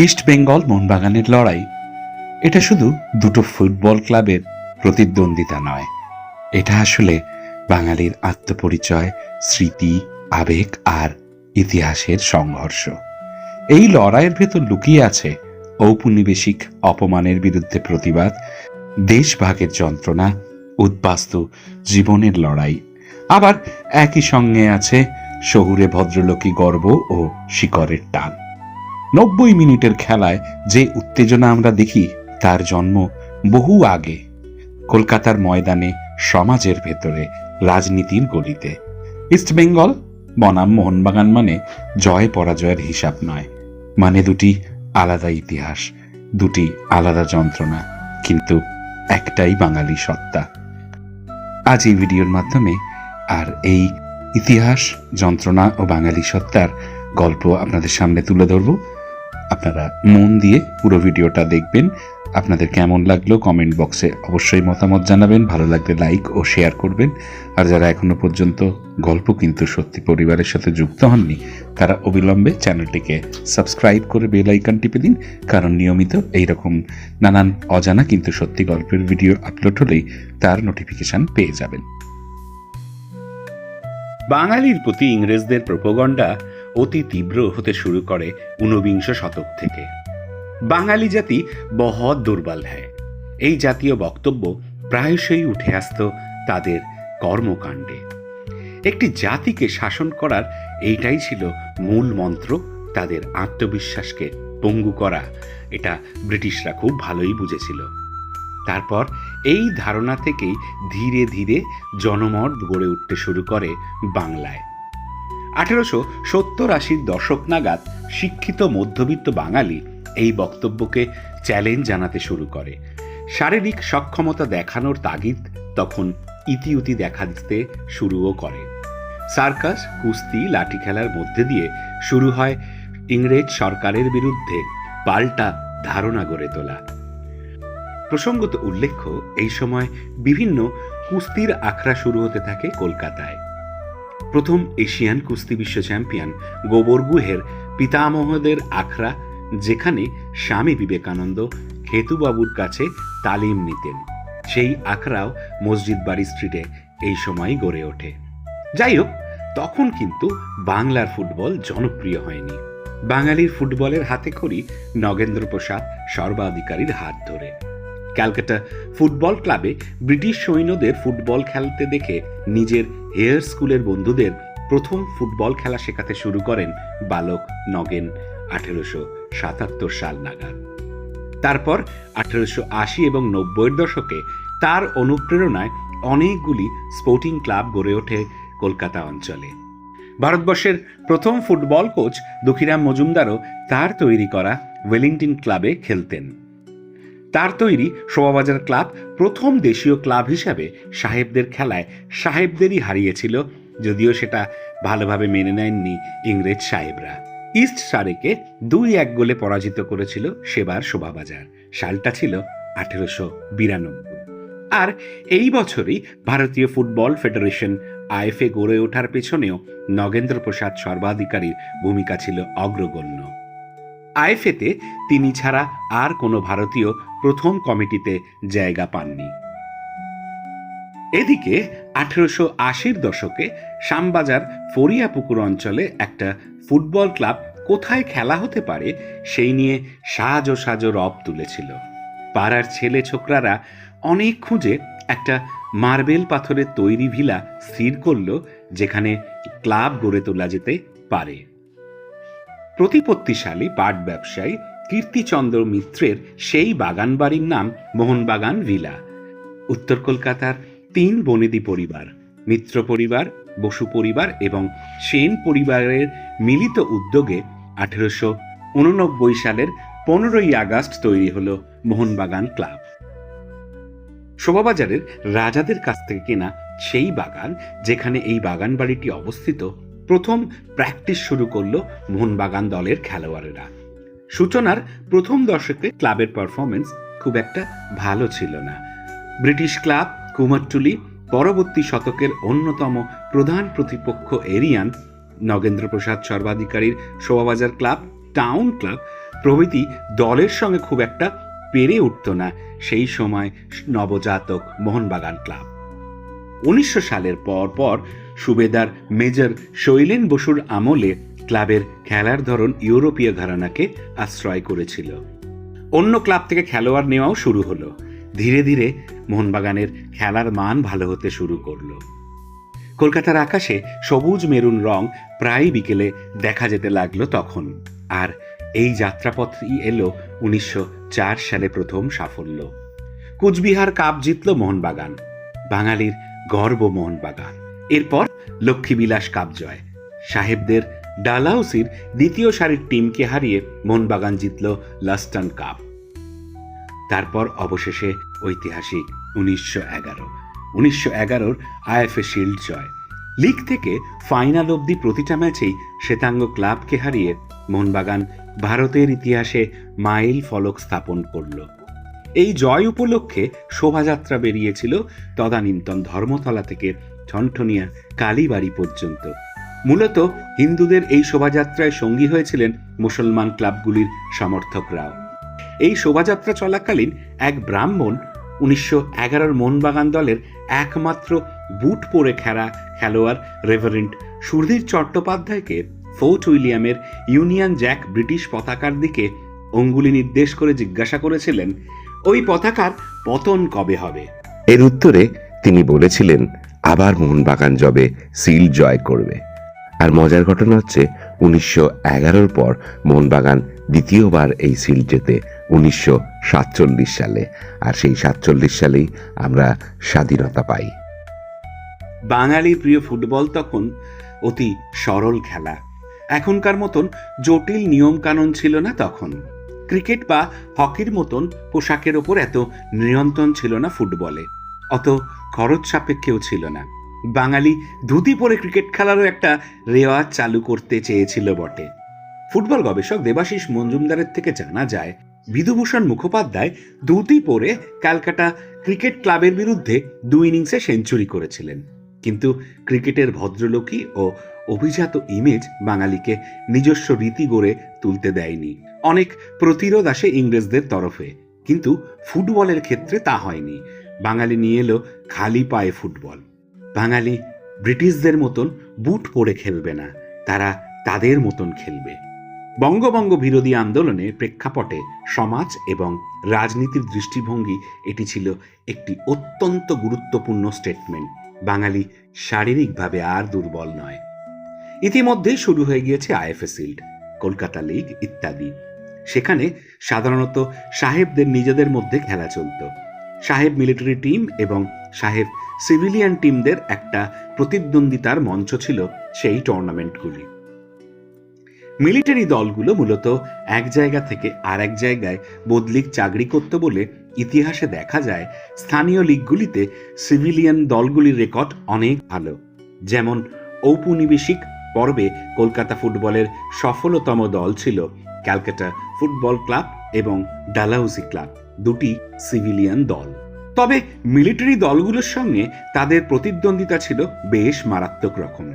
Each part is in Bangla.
ইস্ট বেঙ্গল মোহনবাগানের লড়াই। এটা শুধু দুটো ফুটবল ক্লাবের প্রতিদ্বন্দ্বিতা নয়। এটা আসলে বাঙালির আত্মপরিচয়, স্মৃতি, আবেগ আর ইতিহাসের সংঘর্ষ। এই লড়াইয়ের ভেতর লুকিয়ে আছে ঔপনিবেশিক অপমানের বিরুদ্ধে প্রতিবাদ, দেশভাগের যন্ত্রণা, উদ্বাস্তু জীবনের লড়াই। আবার একই সঙ্গে আছে শহুরে ভদ্রলোকী গর্ব ও শিকরের টান। নব্বই মিনিটের খেলায় যে উত্তেজনা আমরা দেখি, তার জন্ম বহু আগে। কলকাতার ময়দানে, সমাজের ভেতরে, রাজনীতির গলিতে। ইস্টবেঙ্গল বনাম মোহনবাগান মানে জয় পরাজয়ের হিসাব নয়। মানে দুটি আলাদা ইতিহাস, দুটি আলাদা যন্ত্রণা, কিন্তু একটাই বাঙালি সত্তা। আজ এই ভিডিওর মাধ্যমে আর এই ইতিহাস, যন্ত্রণা ও বাঙালি সত্তার গল্প আপনাদের সামনে তুলে ধরব। আপনারা মন দিয়ে পুরো ভিডিওটা দেখবেন। আপনাদের কেমন লাগল কমেন্ট বক্সে অবশ্যই মতামত জানাবেন, ভালো লাগলে লাইক ও শেয়ার করবেন। আর যারা এখনও পর্যন্ত গল্প কিন্তু সত্যি পরিবারের সাথে যুক্ত হননি, তারা অবিলম্বে চ্যানেলটিকে সাবস্ক্রাইব করে বেল আইকন টিপে দিন, কারণ নিয়মিত এইরকম নানান অজানা কিন্তু সত্যি গল্পের ভিডিও আপলোড হলেই তার নোটিফিকেশন পেয়ে যাবেন। বাঙালির প্রতি ইংরেজদের প্রোপগণ্ডা অতি তীব্র হতে শুরু করে ঊনবিংশ শতক থেকে। বাঙালি জাতি বহৎ দুর্বল হ্যায় এই জাতীয় বক্তব্য প্রায়শই উঠে আসত তাদের কর্মকাণ্ডে। একটি জাতিকে শাসন করার এইটাই ছিল মূল মন্ত্র তাদের আত্মবিশ্বাসকে পঙ্গু করা। এটা ব্রিটিশরা খুব ভালোই বুঝেছিল। তারপর এই ধারণা থেকেই ধীরে ধীরে জনমত গড়ে উঠতে শুরু করে বাংলায়। আঠেরোশো সত্তর আশির দশক নাগাদ শিক্ষিত মধ্যবিত্ত বাঙালি এই বক্তব্যকে চ্যালেঞ্জ জানাতে শুরু করে। শারীরিক সক্ষমতা দেখানোর তাগিদ তখন ইতিউতি দেখা দিতে শুরুও করে। সার্কাস, কুস্তি, লাঠি খেলার মধ্যে দিয়ে শুরু হয় ইংরেজ সরকারের বিরুদ্ধে পাল্টা ধারণা গড়ে তোলা। প্রসঙ্গত উল্লেখ্য, এই সময় বিভিন্ন কুস্তির আখড়া শুরু হতে থাকে কলকাতায়। প্রথম এশিয়ান কুস্তি বিশ্ব চ্যাম্পিয়ন গোবর গুহের পিতামহদের আখড়া, যেখানে স্বামী বিবেকানন্দ খেতুবাবুর কাছে তালিম নিতেন। সেই আখড়াও মসজিদ বাড়ি স্ট্রিটে এই সময় গড়ে ওঠে। যাই হোক, তখন কিন্তু বাংলার ফুটবল জনপ্রিয় হয়নি। বাঙালির ফুটবলের হাতে খড়ি নগেন্দ্র প্রসাদ সর্বাধিকারীর হাত ধরে। ক্যালকাটা ফুটবল ক্লাবে ব্রিটিশ সৈন্যদের ফুটবল খেলতে দেখে নিজের হেয়ার স্কুলের বন্ধুদের প্রথম ফুটবল খেলা শেখাতে শুরু করেন বালক নগেন আঠেরোশো সাতাত্তর সাল নাগাদ। তারপর আঠেরোশো আশি এবং নব্বইয়ের দশকে তার অনুপ্রেরণায় অনেকগুলি স্পোর্টিং ক্লাব গড়ে ওঠে কলকাতা অঞ্চলে। ভারতবর্ষের প্রথম ফুটবল কোচ দুঃখীরাম মজুমদারও তার তৈরি করা ওয়েলিংটন ক্লাবে খেলতেন। তার তৈরি শোভাবাজার ক্লাব প্রথম দেশীয় ক্লাব হিসাবে সাহেবদের খেলায় সাহেবদেরই হারিয়েছিল, যদিও সেটা ভালোভাবে মেনে নেননি ইংরেজ সাহেবরা। ইস্ট সারেকে দুই এক গোলে পরাজিত করেছিল সেবার শোভাবাজার। সালটা ছিল আঠেরোশো বিরানব্বই। আর এই বছরই ভারতীয় ফুটবল ফেডারেশন আইএফএ গড়ে ওঠার পেছনেও নগেন্দ্র প্রসাদ সর্বাধিকারীর ভূমিকা ছিল অগ্রগণ্য। আইএফএতে তিনি ছাড়া আর কোনো ভারতীয় প্রথম কমিটিতে জায়গা পাননি। এদিকে আঠেরোশো আশির দশকে শ্যামবাজার ফরিয়াপুকুর অঞ্চলে একটা ফুটবল ক্লাব কোথায় খেলা হতে পারে সেই নিয়ে সাজো সাজো রব তুলেছিল। পাড়ার ছেলে ছোকরারা অনেক খুঁজে একটা মার্বেল পাথরের তৈরি ভিলা স্থির করল, যেখানে ক্লাব গড়ে তোলা যেতে পারে। প্রতিপত্তিশালী পাট ব্যবসায়ী কীর্তিচন্দ্র মিত্রের সেই বাগান বাড়ির নাম মোহনবাগান ভিলা। উত্তর কলকাতার তিন বনেদি পরিবার, মিত্র পরিবার, বসু পরিবার এবং সেন পরিবারের মিলিত উদ্যোগে আঠেরোশো উননব্বই সালের পনেরোই আগস্ট তৈরি হল মোহনবাগান ক্লাব। শোভাবাজারের রাজাদের কাছ থেকে কেনা সেই বাগান, যেখানে এই বাগান বাড়িটি অবস্থিত প্রথম প্র্যাকটিস শুরু করল মোহনবাগান দলের খেলোয়াড়েরা। সূচনার প্রথম দশকে ক্লাবের পারফরমেন্স খুব একটা ভালো ছিল না। ব্রিটিশ ক্লাব কুমারটুলি, পরবর্তী শতকের অন্যতম প্রধান প্রতিপক্ষ এরিয়ান নগেন্দ্র প্রসাদ সর্বাধিকারীর শোভাবাজার ক্লাব টাউন ক্লাব প্রভৃতি দলের সঙ্গে খুব একটা পেরে উঠত না সেই সময় নবজাতক মোহনবাগান ক্লাব উনিশশো সালের পর পর সুবেদার মেজর শৈলেন বসুর আমলে ক্লাবের খেলার ধরন ইউরোপীয় ঘরানাকে আশ্রয় করেছিল। অন্য ক্লাব থেকে খেলোয়াড় নেওয়াও শুরু হলো। ধীরে ধীরে মোহনবাগানের খেলার মান ভালো হতে শুরু করল। কলকাতার আকাশে সবুজ মেরুন রং প্রায় বিকেলে দেখা যেতে লাগল তখন। আর এই যাত্রাপথই এলো উনিশশো চার সালে প্রথম সাফল্য। কুচবিহার কাপ জিতল মোহনবাগান। বাঙালির গর্ব মোহনবাগান। এরপর লক্ষ্মীবিলাস কাপ জয় সাহেবদের ডালাউসির দ্বিতীয় সারির টিমকে হারিয়ে মোহনবাগান জিতল লাস্টন কাপ। তারপর অবশেষে ঐতিহাসিক উনিশশো এগারো। উনিশশো এগারোর আইএফএ শিল্ড জয়। লিগ থেকে ফাইনাল অবধি প্রতিটা ম্যাচেই শ্বেতাঙ্গ ক্লাবকে হারিয়ে মোহনবাগান ভারতের ইতিহাসে মাইল ফলক স্থাপন করল। এই জয় উপলক্ষে শোভাযাত্রা বেরিয়েছিল তদানীন্তন ধর্মতলা থেকে ঠনঠনিয়া কালীবাড়ি পর্যন্ত। মূলত হিন্দুদের এই শোভাযাত্রায় সঙ্গী হয়েছিলেন মুসলমান ক্লাবগুলির সমর্থকরাও। এই শোভাযাত্রা চলাকালীন এক ব্রাহ্মণ উনিশশো এগারোর মোহনবাগান দলের একমাত্র বুট পরে খেলা খেলোয়াড় রেভারেন্ট সুধীর চট্টোপাধ্যায়কে ফোর্ট উইলিয়ামের ইউনিয়ন জ্যাক ব্রিটিশ পতাকার দিকে অঙ্গুলি নির্দেশ করে জিজ্ঞাসা করেছিলেন, ওই পতাকার পতন কবে হবে? এর উত্তরে তিনি বলেছিলেন আবার মোহনবাগান জবে সিল জয় করবে। আর মজার ঘটনা হচ্ছে, উনিশশো এগারোর পর মোহনবাগান দ্বিতীয়বার এই সিল জেতে উনিশশো সাতচল্লিশ সালে। আর সেই সাতচল্লিশ সালেই আমরা স্বাধীনতা পাই। বাঙালি প্রিয় ফুটবল তখন অতি সরল খেলা। এখনকার মতন জটিল নিয়মকানুন ছিল না তখন। ক্রিকেট বা হকির মতন পোশাকের ওপর এত নিয়ন্ত্রণ ছিল না ফুটবলে। অত খরচ সাপেক্ষেও ছিল না। বাঙালি ধুতি পরে ক্রিকেট খেলারও একটা রেওয়াজ চালু করতে চেয়েছিল বটে। ফুটবল গবেষক দেবাশিস মঞ্জুমদারের থেকে জানা যায় বিধুভূষণ মুখোপাধ্যায় ধুতি পরে ক্যালকাটা ক্রিকেট ক্লাবের বিরুদ্ধে দুই ইনিংসে সেঞ্চুরি করেছিলেন। কিন্তু ক্রিকেটের ভদ্রলোকী ও অভিজাত ইমেজ বাঙালিকে নিজস্ব রীতি গড়ে তুলতে দেয়নি। অনেক প্রতিরোধ আসে ইংরেজদের তরফে, কিন্তু ফুটবলের ক্ষেত্রে তা হয়নি। বাঙালি নিয়ে এলো খালি পায়ে ফুটবল। বাঙালি ব্রিটিশদের মতন বুট পরে খেলবে না, তারা তাদের মতন খেলবে। বঙ্গবঙ্গ বিরোধী আন্দোলনের প্রেক্ষাপটে সমাজ এবং রাজনীতির দৃষ্টিভঙ্গি এটি ছিল একটি অত্যন্ত গুরুত্বপূর্ণ স্টেটমেন্ট বাঙালি শারীরিকভাবে আর দুর্বল নয়। ইতিমধ্যেই শুরু হয়ে গিয়েছে আইএফএ শিল্ড কলকাতা লিগ ইত্যাদি। সেখানে সাধারণত সাহেবদের নিজেদের মধ্যে খেলা চলত। সাহেব মিলিটারি টিম এবং সাহেব সিভিলিয়ান টিমদের একটা প্রতিদ্বন্দ্বিতার মঞ্চ ছিল সেই টুর্নামেন্টগুলি। মিলিটারি দলগুলো মূলত এক জায়গা থেকে আর এক জায়গায় বদলিক চাকরি করতে বলে ইতিহাসে দেখা যায় স্থানীয় লিগগুলিতে সিভিলিয়ান দলগুলির রেকর্ড অনেক ভালো। যেমন ঔপনিবেশিক পর্বে কলকাতা ফুটবলের সফলতম দল ছিল ক্যালকাটা ফুটবল ক্লাব এবং ডালাউসি ক্লাব। দুটি সিভিলিয়ান দল। তবে মিলিটারি দলগুলোর সঙ্গে তাদের প্রতিদ্বন্দ্বিতা ছিল বেশ মারাত্মক রকম।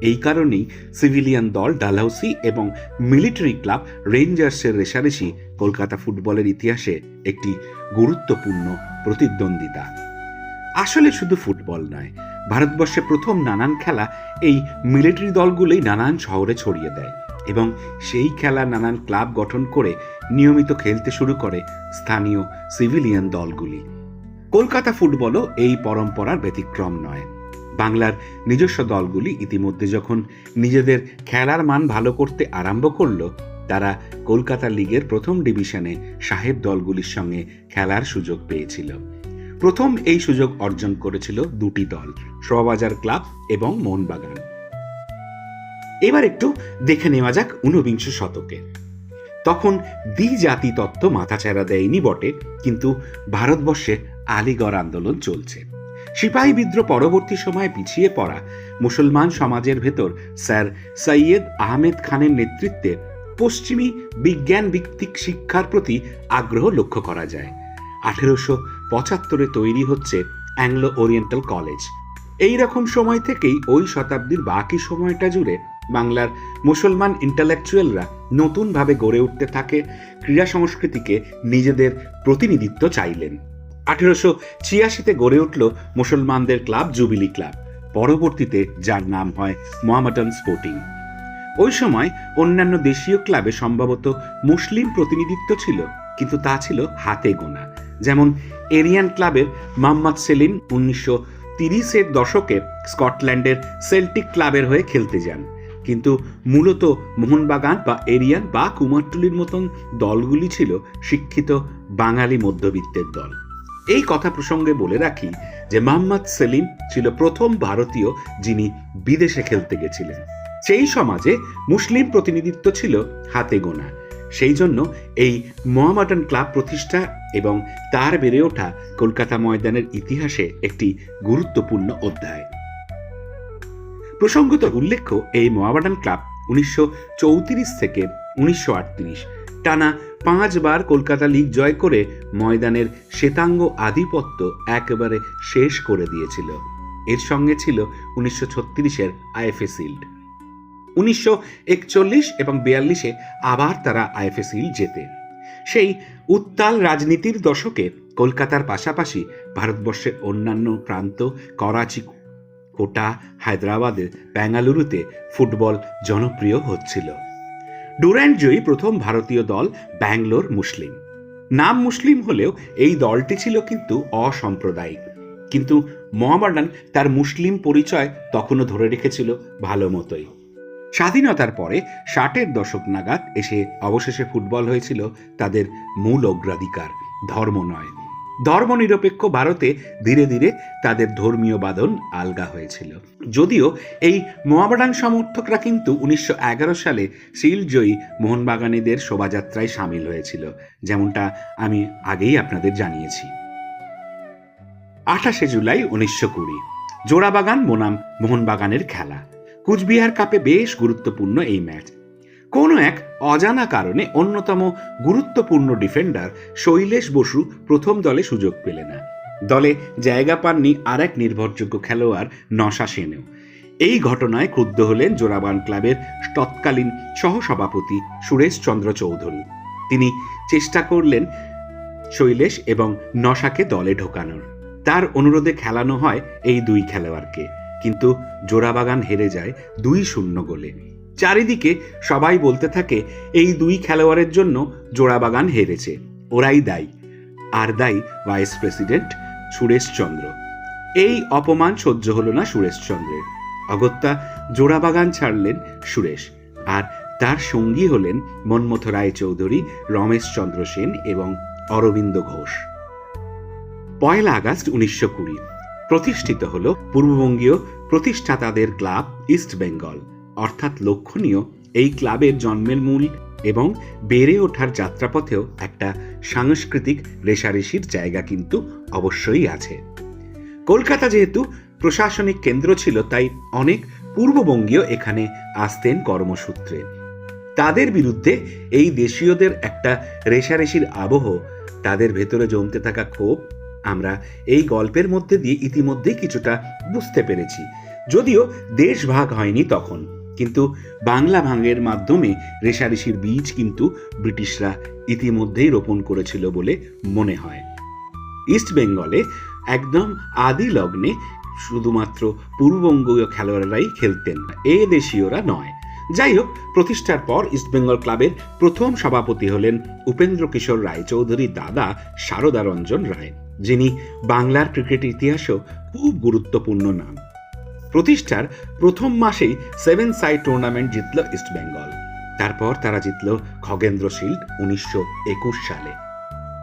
এই কারণেই সিভিলিয়ান দল ডালহাউসি এবং মিলিটারি ক্লাব রেঞ্জার্সের রেশারেশি কলকাতা ফুটবলের ইতিহাসে একটি গুরুত্বপূর্ণ প্রতিদ্বন্দ্বিতা। আসলে শুধু ফুটবল নয়, ভারতবর্ষে প্রথম নানান খেলা এই মিলিটারি দলগুলোই নানান শহরে ছড়িয়ে দেয় এবং সেই খেলা নানান ক্লাব গঠন করে নিয়মিত খেলতে শুরু করে স্থানীয় সিভিলিয়ান দলগুলি। কলকাতা ফুটবলও এই পরম্পরার ব্যতিক্রম নয়। বাংলার নিজস্ব দলগুলি ইতিমধ্যে যখন নিজেদের খেলার মান ভালো করতে আরম্ভ করল, তারা কলকাতা লিগের প্রথম ডিভিশনে সাহেব দলগুলির সঙ্গে খেলার সুযোগ পেয়েছিল। প্রথম এই সুযোগ অর্জন করেছিল দুটি দল, শোভাবাজার ক্লাব এবং মোহনবাগান। এবার একটু দেখে নেওয়া যাক ঊনবিংশ শতকে। তখন দ্বিজাতি তত্ত্ব মাথাচাড়া দেয়নি বটে, কিন্তু ভারতবর্ষে আলিগড় আন্দোলন চলছে। সিপাহী বিদ্রোহ পরবর্তী সময়ে পিছিয়ে পড়া মুসলমান সমাজের ভেতর স্যার সৈয়দ আহমেদ খানের নেতৃত্বে পশ্চিমী বিজ্ঞান ভিত্তিক শিক্ষার প্রতি আগ্রহ লক্ষ্য করা যায়। আঠেরোশো পঁচাত্তরে তৈরি হচ্ছে অ্যাংলো ওরিয়েন্টাল কলেজ। এই রকম সময় থেকেই ওই শতাব্দীর বাকি সময়টা জুড়ে বাংলার মুসলমান ইন্টালেকচুয়ালরা নতুনভাবে গড়ে উঠতে থাকে, ক্রীড়া সংস্কৃতিকে নিজেদের প্রতিনিধিত্ব চাইলেন। আঠেরোশো ছিয়াশিতে গড়ে উঠল মুসলমানদের ক্লাব জুবিলি ক্লাব। পরবর্তীতে যার নাম হয় মোহামেডান স্পোর্টিং। ওই সময় অন্যান্য দেশীয় ক্লাবে সম্ভবত মুসলিম প্রতিনিধিত্ব ছিল, কিন্তু তা ছিল হাতে গোনা। যেমন এরিয়ান ক্লাবের মোহাম্মদ সেলিম উনিশশো তিরিশের দশকে স্কটল্যান্ডের সেল্টিক ক্লাবের হয়ে খেলতে যান। কিন্তু মূলত মোহনবাগান বা এরিয়ান বা কুমারটুলির মতন দলগুলি ছিল শিক্ষিত বাঙালি মধ্যবিত্তের দল। এই কথা প্রসঙ্গে বলে রাখি যে মোহাম্মদ সেলিম ছিল প্রথম ভারতীয় যিনি বিদেশে খেলতে গেছিলেন। সেই সমাজে মুসলিম প্রতিনিধিত্ব ছিল হাতে গোনা। সেই জন্য এই মোহামেডান ক্লাব প্রতিষ্ঠা এবং তার বেড়ে ওঠা কলকাতা ময়দানের ইতিহাসে একটি গুরুত্বপূর্ণ অধ্যায়। প্রসঙ্গত উল্লেখ্য, এই মোহামেডান ক্লাব উনিশশো চৌত্রিশ থেকে উনিশশো আটত্রিশ টানা পাঁচবার কলকাতা লিগ জয় করে ময়দানের শ্বেতাঙ্গ আধিপত্য একেবারে শেষ করে দিয়েছিল। এর সঙ্গে ছিল উনিশশো ছত্রিশের আইএফএ সিল্ড। উনিশশো একচল্লিশ এবং বিয়াল্লিশে আবার তারা আইএফএ সিল জেতে। সেই উত্তাল রাজনীতির দশকে কলকাতার পাশাপাশি ভারতবর্ষের অন্যান্য প্রান্ত, করাচি কোটা হায়দ্রাবাদের বেঙ্গালুরুতে ফুটবল জনপ্রিয় হচ্ছিল। ডুরান্ড জয়ী প্রথম ভারতীয় দল ব্যাঙ্গলোর মুসলিম। নাম মুসলিম হলেও এই দলটি ছিল কিন্তু অসাম্প্রদায়িক। কিন্তু মোহামেডান তার মুসলিম পরিচয় তখনও ধরে রেখেছিল ভালো মতোই। স্বাধীনতার পরে ষাটের দশক নাগাদ এসে অবশেষে ফুটবল হয়েছিল তাদের মূল অগ্রাধিকার, ধর্ম নয়। ধর্মনিরপেক্ষ ভারতে ধীরে ধীরে তাদের ধর্মীয় বাঁধন আলগা হয়েছিল। যদিও এই মোহামেডান সমর্থকরা কিন্তু উনিশশো সালে সিলজয়ী মোহনবাগানীদের শোভাযাত্রায় সামিল হয়েছিল, যেমনটা আমি আগেই আপনাদের জানিয়েছি। আঠাশে জুলাই উনিশশো কুড়ি, জোড়াবাগান বনাম মোহনবাগানের খেলা। কুচবিহার কাপে বেশ গুরুত্বপূর্ণ এই ম্যাচ। কোনো এক অজানা কারণে অন্যতম গুরুত্বপূর্ণ ডিফেন্ডার শৈলেশ বসু প্রথম দলে সুযোগ পেলে না। দলে জায়গা পাননি আর এক নির্ভরযোগ্য খেলোয়াড় নশা সেনেও। এই ঘটনায় ক্রুদ্ধ হলেন জোড়াবান ক্লাবের তৎকালীন সহসভাপতি সুরেশ চন্দ্র চৌধুরী। তিনি চেষ্টা করলেন শৈলেশ এবং নশাকে দলে ঢোকানোর। তার অনুরোধে খেলানো হয় এই দুই খেলোয়াড়কে। কিন্তু জোড়াবাগান হেরে যায় দুই শূন্য গোলে। চারিদিকে সবাই বলতে থাকে, এই দুই খেলোয়াড়ের জন্য জোড়াবাগান হেরেছে। ওরাই দায়ী। আর দায়ী ভাইস প্রেসিডেন্ট সুরেশচন্দ্র এই অপমান সহ্য হলো না সুরেশচন্দ্রের অগত্যা জোড়াবাগান ছাড়লেন সুরেশ। আর তার সঙ্গী হলেন মন্মথ রায় চৌধুরী, রমেশ চন্দ্র সেন এবং অরবিন্দ ঘোষ। পয়লা আগস্ট উনিশশো কুড়ি। প্রতিষ্ঠিত হল পূর্ববঙ্গীয় প্রতিষ্ঠাতাদের ক্লাব ইস্ট বেঙ্গল। অর্থাৎ লক্ষণীয়, এই ক্লাবের জন্মের মূল এবং বেড়ে ওঠার যাত্রাপথেও একটা সাংস্কৃতিক রেশারেশির জায়গা কিন্তু অবশ্যই আছে। কলকাতা যেহেতু প্রশাসনিক কেন্দ্র ছিল, তাই অনেক পূর্ববঙ্গীয় এখানে আসতেন কর্মসূত্রে। তাদের বিরুদ্ধে এই দেশীয়দের একটা রেশারেশির আবহ, তাদের ভেতরে জমতে থাকা ক্ষোভ, আমরা এই গল্পের মধ্যে দিয়ে ইতিমধ্যেই কিছুটা বুঝতে পেরেছি। যদিও দেশ ভাগ হয়নি তখন কিন্তু বাংলা ভাঙের মাধ্যমে রেশারেশির বীজ কিন্তু ব্রিটিশরা ইতিমধ্যেই রোপণ করেছিল বলে মনে হয়। ইস্ট বেঙ্গলে একদম আদি লগ্নে শুধুমাত্র পূর্ববঙ্গীয় খেলোয়াড়রাই খেলতেন, এ দেশীয়রা নয়। যাই হোক, প্রতিষ্ঠার পর ইস্টবেঙ্গল ক্লাবের প্রথম সভাপতি হলেন উপেন্দ্র কিশোর রায়চৌধুরীর দাদা সারদা রঞ্জন রায়, যিনি বাংলার ক্রিকেট ইতিহাসেও খুব গুরুত্বপূর্ণ নাম। প্রতিষ্ঠার প্রথম মাসেই সেভেন সাইড টুর্নামেন্ট জিতল ইস্টবেঙ্গল তারপর তারা জিতল খগেন্দ্র শিল্ড উনিশশো একুশ সালে।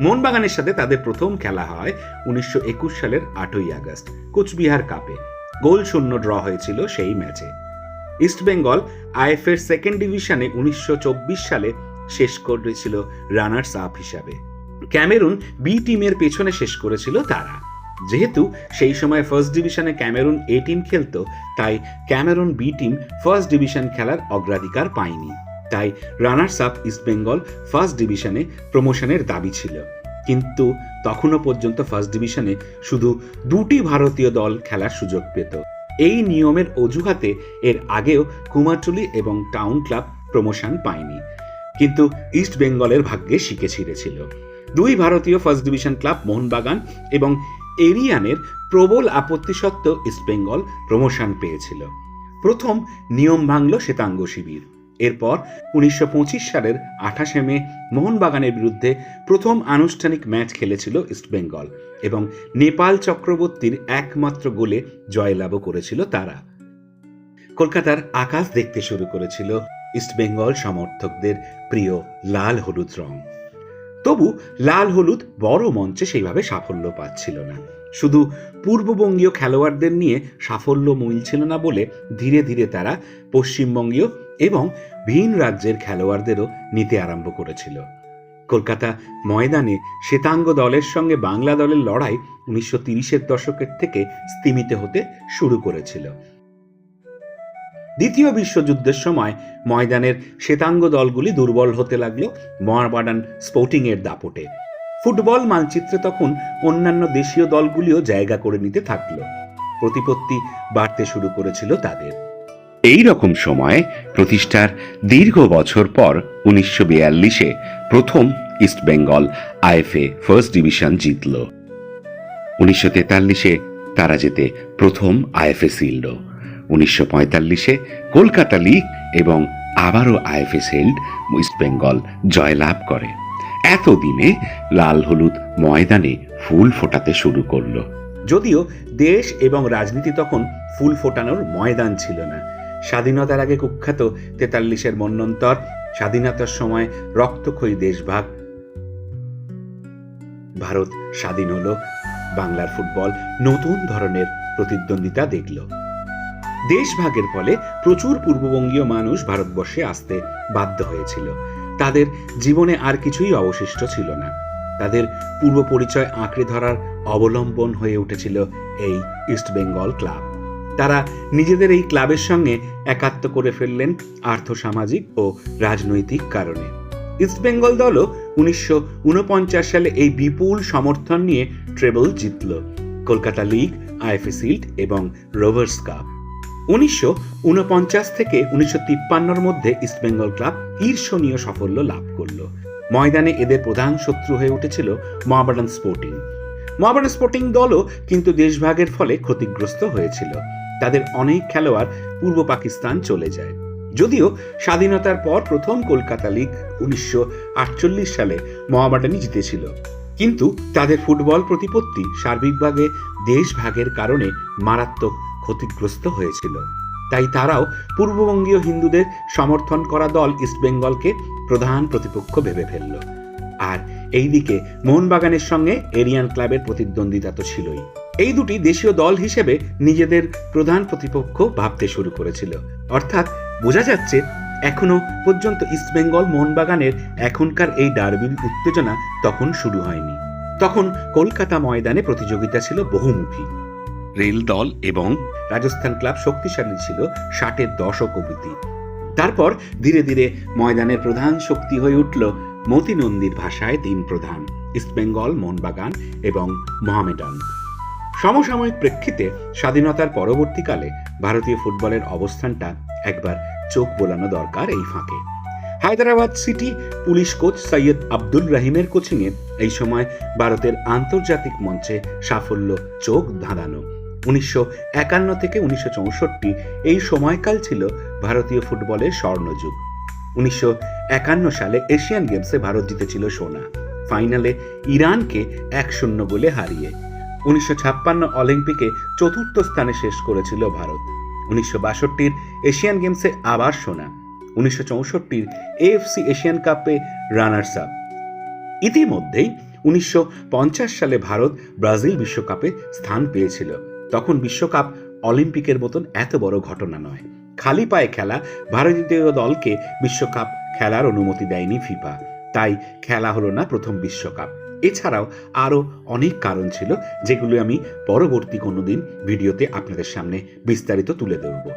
মোহনবাগানের সাথে তাদের প্রথম খেলা হয় উনিশশো একুশ সালের আটই আগস্ট, কোচবিহার কাপে। গোল শূন্য ড্র হয়েছিল সেই ম্যাচে। ইস্টবেঙ্গল আইএফের সেকেন্ড ডিভিশনে উনিশশো চব্বিশ সালে শেষ করেছিল রানার্স আপ হিসাবে। ক্যামেরুন বি টিমের পেছনে শেষ করেছিল তারা। যেহেতু সেই সময় ফার্স্ট ডিভিশনে ক্যামেরুন এ টিম খেলতো, তাই Cameroon B team first division খেলার অগ্রাধিকার পায়নি। তাই রানার্স আপ ইস্টবেঙ্গল ফার্স্ট ডিভিশনে প্রমোশনের দাবি ছিল। কিন্তু তখনও পর্যন্ত ফার্স্ট ডিভিশনে শুধু দুটি ভারতীয় দল খেলার সুযোগ পেত। এই নিয়মের অজুহাতে এর আগেও কুমারটুলি এবং টাউন ক্লাব প্রমোশন পায়নি। কিন্তু ইস্ট বেঙ্গলের ভাগ্যে শিকে ছিঁড়েছিল। দুই ভারতীয় ফার্স্ট ডিভিশন ক্লাব মোহনবাগান এবং এরিয়ানের প্রবল আপত্তি সত্ত্বেও ইস্টবেঙ্গল প্রমোশন পেয়েছিল। প্রথম নিয়ম ভাঙল শ্বেতাঙ্গ শিবির। এরপর উনিশশো সালের আঠাশে মে মোহনবাগানের বিরুদ্ধে প্রথম আনুষ্ঠানিক ম্যাচ খেলেছিল ইস্টবেঙ্গল এবং নেপাল চক্রবর্তীর একমাত্র গোলে জয়লাভও করেছিল তারা। কলকাতার আকাশ দেখতে শুরু করেছিল ইস্টবেঙ্গল সমর্থকদের প্রিয় লাল হলুদ রং। তবু লাল হলুদ বড় মঞ্চে সেইভাবে সাফল্য পাচ্ছিল না। শুধু পূর্ববঙ্গীয় খেলোয়াড়দের নিয়ে সাফল্য মিলছিল না বলে ধীরে ধীরে তারা পশ্চিমবঙ্গীয় এবং ভিন রাজ্যের খেলোয়াড়দেরও নিতে আরম্ভ করেছিল। কলকাতা ময়দানে শ্বেতাঙ্গ দলের সঙ্গে বাংলা দলের লড়াই উনিশশো তিরিশের দশকের থেকে স্তিমিত হতে শুরু করেছিল। দ্বিতীয় বিশ্বযুদ্ধের সময় ময়দানের শ্বেতাঙ্গ দলগুলি দুর্বল হতে লাগল মহাবাডান স্পোর্টিং এর দাপটে। ফুটবল মানচিত্রে তখন অন্যান্য দেশীয় দলগুলিও জায়গা করে নিতে থাকল। প্রতিপত্তি বাড়তে শুরু করেছিল তাদের। এই রকম সময় প্রতিষ্ঠার দীর্ঘ বছর পর উনিশশো প্রথম ইস্টবেঙ্গল আইএফএ ফার্স্ট ডিভিশন জিতল। উনিশশো তেতাল্লিশে তারা যেতে প্রথম আইএফএ সিল্ড উনিশশো কলকাতা লিগ এবং আবারও আইএফএ সিল্ড ইস্টবেঙ্গল জয়লাভ করে। এতদিনে লাল হলুদ ময়দানে ফুল ফোটাতে শুরু করল। যদিও দেশ এবং রাজনীতি তখন ফুল ফোটানোর ময়দান ছিল না। স্বাধীনতার আগে কুখ্যাত তেতাল্লিশের মন্বন্তর স্বাধীনতার সময় রক্তক্ষয়ী দেশভাগ। ভারত স্বাধীন হলো, বাংলার ফুটবল নতুন ধরনের প্রতিদ্বন্দ্বিতা দেখল। দেশভাগের ফলে প্রচুর পূর্ববঙ্গীয় মানুষ ভারতবর্ষে আসতে বাধ্য হয়েছিল। তাদের জীবনে আর কিছুই অবশিষ্ট ছিল না। তাদের পূর্ব পরিচয় আঁকড়ে ধরার অবলম্বন হয়ে উঠেছিল এই ইস্টবেঙ্গল ক্লাব। তারা নিজেদের এই ক্লাবের সঙ্গে একাত্ম করে ফেললেন আর্থসামাজিক ও রাজনৈতিক কারণে। ইস্টবেঙ্গল দলও উনিশশো উনপঞ্চাশ সালে এই বিপুল সমর্থন নিয়ে ট্রেবল জিতল। কলকাতা লিগ, আইএফএ সিল্ড এবং রোভার্স কাপ। উনিশশো উনপঞ্চাশ থেকে উনিশশো তিপ্পান্নর মধ্যে ইস্টবেঙ্গল ক্লাব ঈর্ষণীয় সাফল্য লাভ করল। ময়দানে এদের প্রধান শত্রু হয়ে উঠেছিল মহাবাডান স্পোর্টিং। মহাবাডান স্পোর্টিং দলও কিন্তু দেশভাগের ফলে ক্ষতিগ্রস্ত হয়েছিল। তাদের অনেক খেলোয়াড় পূর্ব পাকিস্তান চলে যায়। যদিও স্বাধীনতার পর প্রথম কলকাতা লিগ উনিশশো আটচল্লিশ সালে মহাবাডানই জিতেছিল। কিন্তু তাদের ফুটবল প্রতিপত্তি সার্বিকভাবে দেশভাগের কারণে মারাত্মক ক্ষতিগ্রস্ত হয়েছিল। তাই তারাও পূর্ববঙ্গীয় হিন্দুদের সমর্থন করা দল ইস্টবেঙ্গলকে প্রধান প্রতিপক্ষ ভেবে ফেলল। আর এইদিকে মোহনবাগানের সঙ্গে এরিয়ান ক্লাবের প্রতিদ্বন্দ্বিতা তো ছিলই। এই দুটি দেশীয় দল হিসেবে নিজেদের প্রধান প্রতিপক্ষ ভাবতে শুরু করেছিল। অর্থাৎ বোঝা যাচ্ছে, এখনও পর্যন্ত ইস্টবেঙ্গল মোহনবাগানের এখনকার এই ডার্বির উত্তেজনা তখন শুরু হয়নি। তখন কলকাতা ময়দানে প্রতিযোগিতা ছিল বহুমুখী। রেল দল এবং রাজস্থান ক্লাব শক্তিশালী ছিল ষাটের দশক অবধি। তারপর ধীরে ধীরে ময়দানের প্রধান শক্তি হয়ে উঠল মতি নন্দীর ভাষায় তিন প্রধান ইস্টবেঙ্গল মোহনবাগান এবং মোহামেডান। সমসাময়িক প্রেক্ষিতে স্বাধীনতার পরবর্তীকালে ভারতীয় ফুটবলের অবস্থানটা একবার চোখ বোলানো দরকার এই ফাঁকে। Hyderabad city police coach Syed Abdul রাহিমের কোচিংয়ে এই সময় ভারতের আন্তর্জাতিক মঞ্চে সাফল্য চোখ ধাঁধানো। উনিশশো একান্ন থেকে উনিশশো চৌষট্টি। এই সময়কাল ছিল ভারতীয় ফুটবলের স্বর্ণযুগ। উনিশশো একান্ন সালে এশিয়ান গেমসে ভারত জিতেছিল সোনা। ফাইনালে ইরানকে এক শূন্য গোলে হারিয়ে। উনিশশো ছাপ্পান্ন অলিম্পিকে চতুর্থ স্থানে শেষ করেছিল ভারত। উনিশশো বাষট্টির এশিয়ান গেমসে আবার সোনা। উনিশশো চৌষট্টির এএফসি এশিয়ান কাপে রানার্স আপ। ইতিমধ্যেই উনিশশো পঞ্চাশ সালে ভারত ব্রাজিল বিশ্বকাপে স্থান পেয়েছিল। তখন বিশ্বকাপ অলিম্পিকের মতন এত বড় ঘটনা নয়। খালি পায়ে খেলা ভারতীয় দলকে বিশ্বকাপ খেলার অনুমতি দেয়নি ফিফা। তাই খেলা হলো না প্রথম বিশ্বকাপ। এছাড়াও আরও অনেক কারণ ছিল যেগুলো আমি পরবর্তী কোনো দিন ভিডিওতে আপনাদের সামনে বিস্তারিত তুলে ধরব।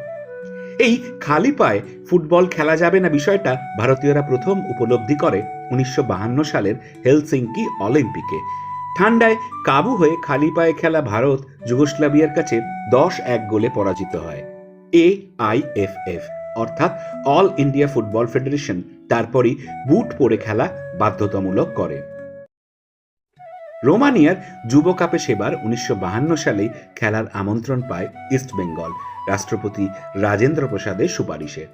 এই খালি পায়ে ফুটবল খেলা যাবে না বিষয়টা ভারতীয়রা প্রথম উপলব্ধি করে উনিশশো সালের হেলসিঙ্কি অলিম্পিকে। ঠান্ডায় কাবু হয়ে খালি পায়ে খেলা ভারত যুগোস্লাভিয়ার কাছে দশ এক গোলে পরাজিত হয়। এ আই এফ এফ, অর্থাৎ অল ইন্ডিয়া ফুটবল ফেডারেশন, তারপরই বুট পরে খেলা বাধ্যতামূলক করে। রোমানিয়ার যুব কাপে সেবার উনিশশো সালেই খেলার আমন্ত্রণ পায় ইস্ট বেঙ্গল, রাষ্ট্রপতি রাজেন্দ্র প্রসাদের সুপারিশে।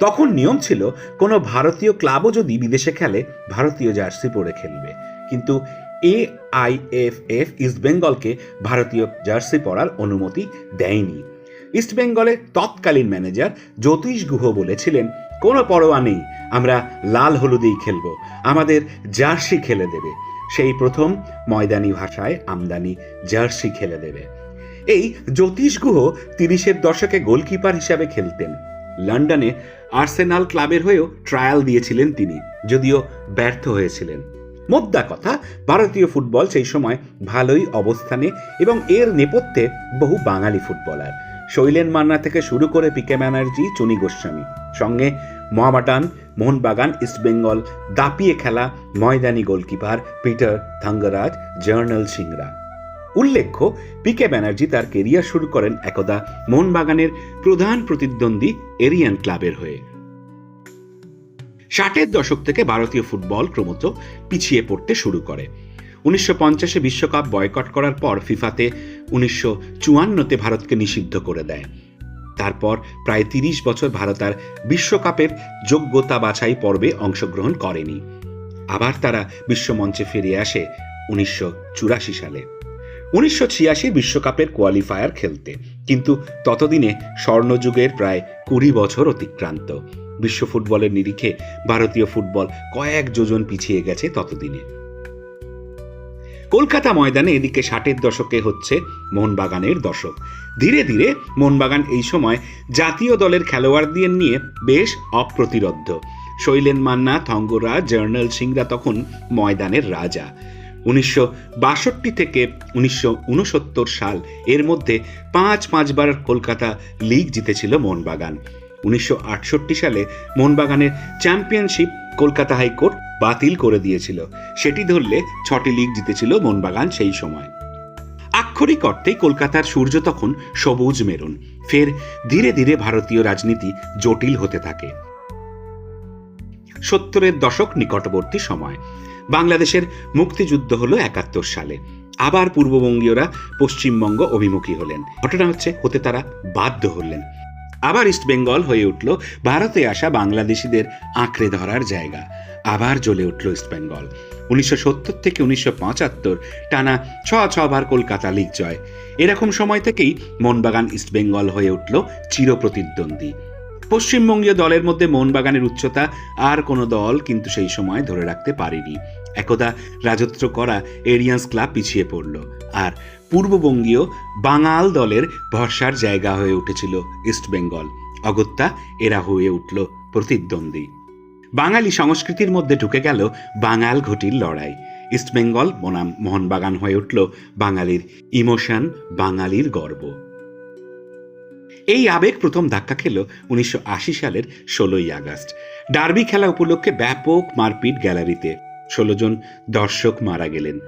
তখন নিয়ম ছিল, কোনো ভারতীয় ক্লাবও যদি বিদেশে খেলে, ভারতীয় জার্সি পরে খেলবে। কিন্তু A I F F East বেঙ্গলকে ভারতীয় জার্সি পরার অনুমতি দেয়নি। ইস্ট বেঙ্গলের তৎকালীন ম্যানেজার জ্যোতিষ গুহ বলেছিলেন, কোনো পরোয়া নেই, আমরা লাল হলুদেই খেলব, আমাদের জার্সি খেলে দেবে। সেই প্রথম ময়দানি ভাষায় আমদানি জার্সি খেলে দেবে। এই জ্যোতিষ গুহ তিরিশের দশকে গোলকিপার হিসাবে খেলতেন। লন্ডনে আর্সেনাল ক্লাবের হয়েও ট্রায়াল দিয়েছিলেন তিনি, যদিও ব্যর্থ হয়েছিলেন। মোদ্দা কথা, ভারতীয় ফুটবল সেই সময় ভালোই অবস্থানে এবং এর নেপথ্যে বহু বাঙালি ফুটবলার। শৈলেন মান্না থেকে শুরু করে পিকে ব্যানার্জি, চুনি গোস্বামী। সঙ্গে মহামাটান মোহনবাগান ইস্টবেঙ্গল দাপিয়ে খেলা, ময়দানি গোলকিপার পিটার থাঙ্গরাজ জার্নাল সিংরা। উল্লেখ্য, পিকে ব্যানার্জি তার কেরিয়ার শুরু করেন একদা মোহনবাগানের প্রধান প্রতিদ্বন্দ্বী এরিয়ান ক্লাবের হয়ে। ষাটের দশক থেকে ভারতীয় ফুটবল ক্রমশ পিছিয়ে পড়তে শুরু করে। উনিশশো পঞ্চাশে বিশ্বকাপ বয়কট করার পর ফিফাতে উনিশশো চুয়ান্নতে ভারতকে নিষিদ্ধ করে দেয়। তারপর প্রায় তিরিশ বছর ভারত আর বিশ্বকাপের যোগ্যতা বাছাই পর্বে অংশগ্রহণ করেনি। আবার তারা বিশ্বমঞ্চে ফিরে আসে উনিশশো চুরাশি সালে। উনিশশো ছিয়াশি বিশ্বকাপের কোয়ালিফায়ার খেলতে, কিন্তু ততদিনে স্বর্ণযুগের প্রায় কুড়ি বছর অতিক্রান্ত। বিশ্ব ফুটবলের নিরিখে ভারতীয় ফুটবল কয়েক যোজন পিছিয়ে গেছে ততদিনে। কলকাতা ময়দানে এদিকে ষাটের দশকে হচ্ছে মোহনবাগানের দশক। ধীরে ধীরে মোহনবাগান এই সময় জাতীয় দলের খেলোয়াড়দের নিয়ে বেশ অপ্রতিরোধ্য শৈলেন মান্না, থঙ্গরা, জার্নাল সিংরা তখন ময়দানের রাজা। উনিশশো বাষট্টি থেকে উনিশশো উনসত্তর সাল এর মধ্যে পাঁচ পাঁচবার কলকাতা লিগ জিতেছিল মোহনবাগান। উনিশশো আটষট্টি সালে মোহনবাগানের চ্যাম্পিয়নশিপ কলকাতা হাইকোর্ট বাতিল করে দিয়েছিল। সেটি ধরলে ছটি লিগ জিতেছিল মোহনবাগান সেই সময়। আক্ষরিক অর্থে কলকাতার সূর্য তখন সবুজ মেরুন। ফের ধীরে ধীরে ভারতীয় রাজনীতি জটিল হতে থাকে। সত্তরের দশক নিকটবর্তী সময়। বাংলাদেশের মুক্তিযুদ্ধ হলো একাত্তর সালে। আবার পূর্ববঙ্গীয়রা পশ্চিমবঙ্গ অভিমুখী হলেন। ঘটনা হচ্ছে, হতে তারা বাধ্য হলেন। আবার ইস্ট বেঙ্গল হয়ে উঠল ভারতে আসা বাংলাদেশিদের আঁকড়ে ধরার জায়গা। আবার জ্বলে উঠল ইস্ট বেঙ্গল। উনিশশো সত্তর থেকে উনিশশো পঁচাত্তর টানা ছ ছবার কলকাতা লিগ জয়। এরকম সময় থেকেই মোহনবাগান ইস্ট বেঙ্গল হয়ে উঠল চিরপ্রতিদ্বন্দ্বী। পশ্চিমবঙ্গীয় দলের মধ্যে মোহনবাগানের উচ্চতা আর কোনো দল কিন্তু সেই সময় ধরে রাখতে পারেনি। একদা রাজত্ব করা এরিয়ান্স ক্লাব পিছিয়ে পড়ল। আর পূর্ববঙ্গীয় বাঙাল দলের ভরসার জায়গা হয়ে উঠেছিল ইস্ট বেঙ্গল। অগত্যা এরা হয়ে উঠল প্রতিদ্বন্দ্বী। বাঙালি সংস্কৃতির মধ্যে ঢুকে গেল বাঙাল ঘটির লড়াই। ইস্ট বেঙ্গল বনাম মোহনবাগান হয়ে উঠল বাঙালির ইমোশন, বাঙালির গর্ব। এই আবেগ প্রথম ধাক্কা খেল উনিশশো আশি সালের ষোলোই আগস্ট। ডার্বি খেলা উপলক্ষে ব্যাপক মারপিট গ্যালারিতে। ষোলো জন দর্শক মারা গেলেন।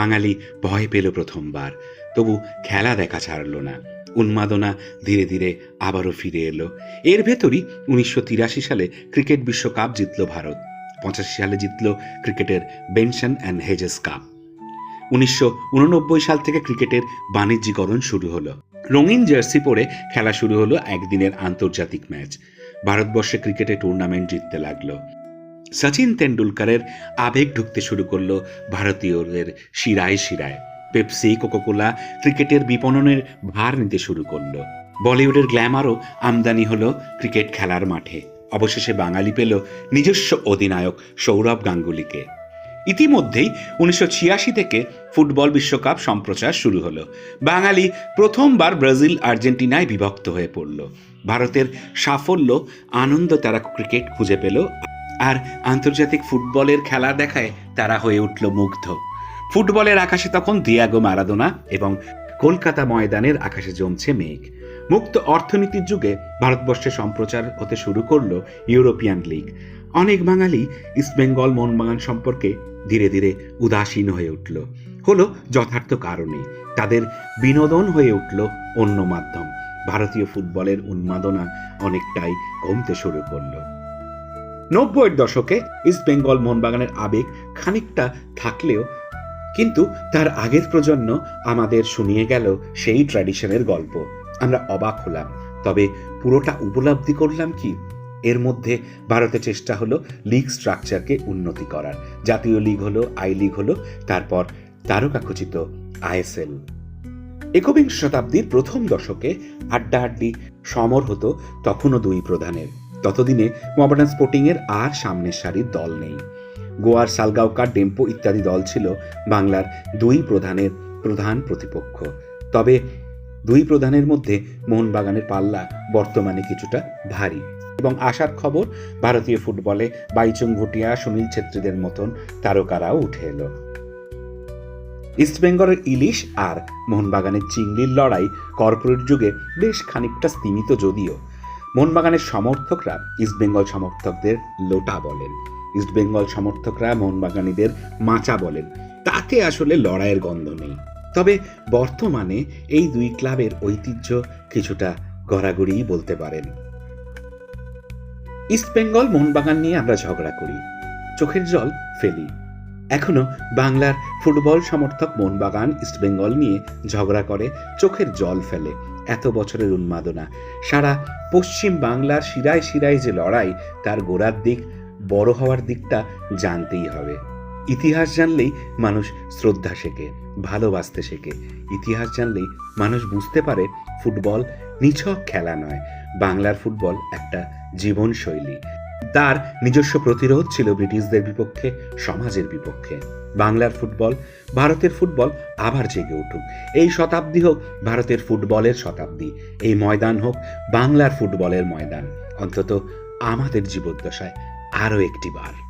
বাঙালি ভয় পেল প্রথমবার। তবু খেলা দেখা ছাড়ল না। উন্মাদনা ধীরে ধীরে আবারও ফিরে এলো। এর ভেতরই উনিশশো তিরাশি সালে ক্রিকেট বিশ্বকাপ জিতল ভারত। পঁচাশি সালে জিতল ক্রিকেটের বেনশন অ্যান্ড হেজেস কাপ। উনিশশো উননব্বই সাল থেকে ক্রিকেটের বাণিজ্যিকরণ শুরু হলো। রঙিন জার্সি পরে খেলা শুরু হলো একদিনের আন্তর্জাতিক ম্যাচ। ভারতবর্ষে ক্রিকেটে টুর্নামেন্ট জিততে লাগল। সচিন তেন্ডুলকারের আবেগ ঢুকতে শুরু করল ভারতীয়দের শিরায় শিরায়। পেপসি, কোকোকোলা ক্রিকেটের বিপণনের ভার নিতে শুরু করল। বলিউডের গ্ল্যামারও আমদানি হলো ক্রিকেট খেলার মাঠে। অবশেষে বাঙালি পেল নিজস্ব অধিনায়ক সৌরভ গাঙ্গুলিকে। ইতিমধ্যেই উনিশশো ছিয়াশি থেকে ফুটবল বিশ্বকাপ সম্প্রচার শুরু হলো। বাঙালি প্রথমবার ব্রাজিল আর্জেন্টিনায় বিভক্ত হয়ে পড়ল। ভারতের সাফল্য, আনন্দ তারা ক্রিকেট খুঁজে পেল আর আন্তর্জাতিক ফুটবলের খেলা দেখায় তারা হয়ে উঠল মুগ্ধ। ফুটবলের আকাশে তখন দিয়াগো মারাদোনা এবং কলকাতা ময়দানের আকাশে জমছে মেঘ। মুক্ত অর্থনীতির যুগে ভারতবর্ষে সম্প্রচার হতে শুরু করল ইউরোপিয়ান লীগ। অনেক বাঙালি ইস্টবেঙ্গল মোহনবাগান সম্পর্কে ধীরে ধীরে উদাসীন হয়ে উঠল। হলো যথার্থ কারণে। তাদের বিনোদন হয়ে উঠল অন্য মাধ্যম। ভারতীয় ফুটবলের উন্মাদনা অনেকটাই কমতে শুরু করল। নব্বইয়ের দশকে ইস্ট বেঙ্গল মোহনবাগানের আবেগ খানিকটা থাকলেও কিন্তু তার আগের প্রজন্ম আমাদের শুনিয়ে গেল সেই ট্র্যাডিশনের গল্প। আমরা অবাক হলাম, তবে পুরোটা উপলব্ধি করলাম কি? এর মধ্যে ভারতের চেষ্টা হলো লিগ স্ট্রাকচারকে উন্নতি করার। জাতীয় লিগ হলো আই লিগ হলো, তারপর তারকাখচিত আইএসএল একবিংশ শতাব্দীর প্রথম দশকে হাড্ডাহাড্ডি সমর হতো তখনও দুই প্রধানের। ততদিনে মোহামেডান স্পোর্টিংয়ের আর সামনের সারির দল নেই। গোয়ার সালগাওকার, ডেম্পো ইত্যাদি দল ছিল বাংলার দুই প্রধানের প্রধান প্রতিপক্ষ। তবে দুই প্রধানের মধ্যে মোহনবাগানের পাল্লা বর্তমানে কিছুটা ভারী। এবং আশার খবর, ভারতীয় ফুটবলে বাইচুং ভুটিয়া, সুনীল ছেত্রীদের মতন তারকারাও উঠে এলো। ইস্টবেঙ্গলের ইলিশ আর মোহনবাগানের চিংড়ির লড়াই কর্পোরেট যুগে বেশ খানিকটা স্তীমিত যদিও। মোহনবাগানের সমর্থকরা ইস্টবেঙ্গল সমর্থকদের লোটা বলেন। ইস্টবেঙ্গল সমর্থকরা মোহনবাগানীদের মাচা বলেন। তাতে আসলে লড়াইয়ের গন্ধ নেই। তবে বর্তমানে এই দুই ক্লাবের ঐতিহ্য কিছুটা গড়াগড়িই বলতে পারেন। ইস্টবেঙ্গল মোহনবাগান নিয়ে আমরা ঝগড়া করি। চোখের জল ফেলি। এখনও বাংলার ফুটবল সমর্থক মোহনবাগান ইস্টবেঙ্গল নিয়ে ঝগড়া করে, চোখের জল ফেলে। এত বছরের উন্মাদনা। সারা পশ্চিম বাংলার শিরায় শিরায় যে লড়াই, তার গোড়ার দিক, বড় হওয়ার দিকটা জানতেই হবে। ইতিহাস জানলেই মানুষ শ্রদ্ধা শেখে, ভালোবাসতে শেখে। ইতিহাস জানলেই মানুষ বুঝতে পারে, ফুটবল নিছক খেলা নয়। বাংলার ফুটবল একটা জীবনশৈলী। তার নিজস্ব প্রতিরোধ ছিল ব্রিটিশদের বিপক্ষে, সমাজের বিপক্ষে। বাংলার ফুটবল, ভারতের ফুটবল আবার জেগে উঠুক। এই শতাব্দী হোক ভারতের ফুটবলের শতাব্দী, এই ময়দান হোক বাংলার ফুটবলের ময়দান, অন্তত আমাদের জীবদ্দশায় আরও একটি বার।